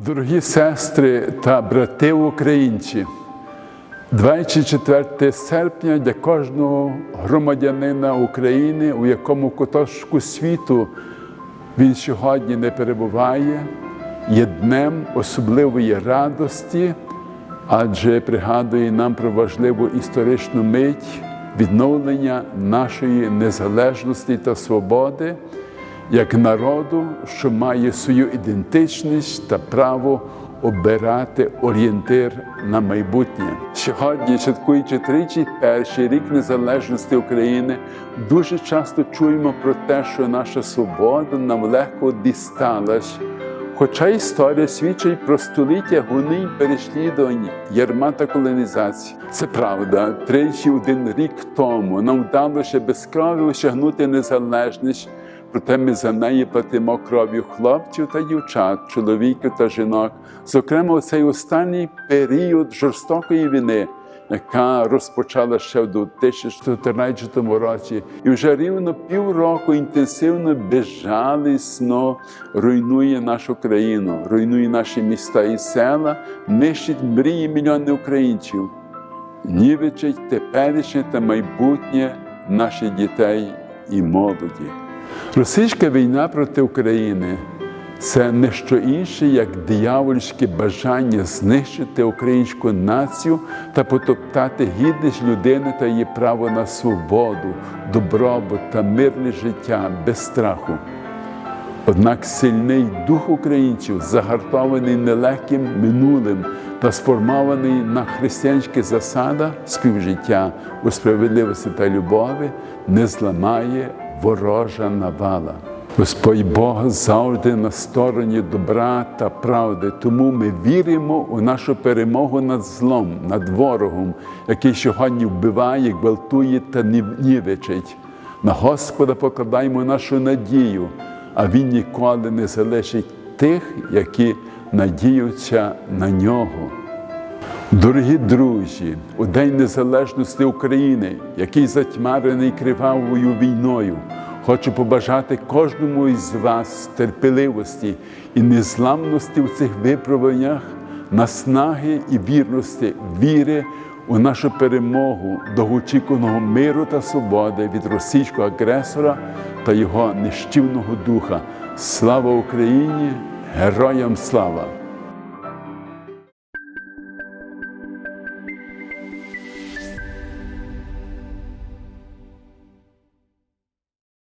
Дорогі сестри та брати українці, 24 серпня для кожного громадянина України, у якому куточку світу він сьогодні не перебуває, є днем особливої радості, адже пригадує нам про важливу історичну мить відновлення нашої незалежності та свободи як народу, що має свою ідентичність та право обирати орієнтир на майбутнє. Сьогодні, святкуючи тричі перший рік незалежності України, дуже часто чуємо про те, що наша свобода нам легко дісталась. Хоча історія свідчить про століття гонінь переслідувань, ярма та колонізації. Це правда, тричі один рік тому нам вдалося без крові осягнути незалежність, проте ми за неї платимо кров'ю хлопців та дівчат, чоловіків та жінок, зокрема у цей останній період жорстокої війни, яка розпочала ще в 2014 році, і вже рівно півроку інтенсивно, безжалісно руйнує нашу країну, руйнує наші міста і села, нищить мрії мільйонів українців, нівечить теперішнє та майбутнє наших дітей і молоді. Російська війна проти України це не що інше, як диявольське бажання знищити українську націю та потоптати гідність людини та її право на свободу, добробут та мирне життя без страху. Однак сильний дух українців, загартований нелегким минулим та сформований на християнських засадах співжиття у справедливості та любові, не зламає ворожа навала. Господь Бог завжди на стороні добра та правди, тому ми віримо у нашу перемогу над злом, над ворогом, який сьогодні вбиває, гвалтує та нівечить. На Господа покладаємо нашу надію, а Він ніколи не залишить тих, які надіються на нього. Дорогі друзі, у День Незалежності України, який затьмарений кривавою війною, хочу побажати кожному із вас терпеливості і незламності в цих випробуваннях, наснаги і вірності, віри у нашу перемогу, довгоочікуваного миру та свободи від російського агресора та його нищівного духа. Слава Україні! Героям слава!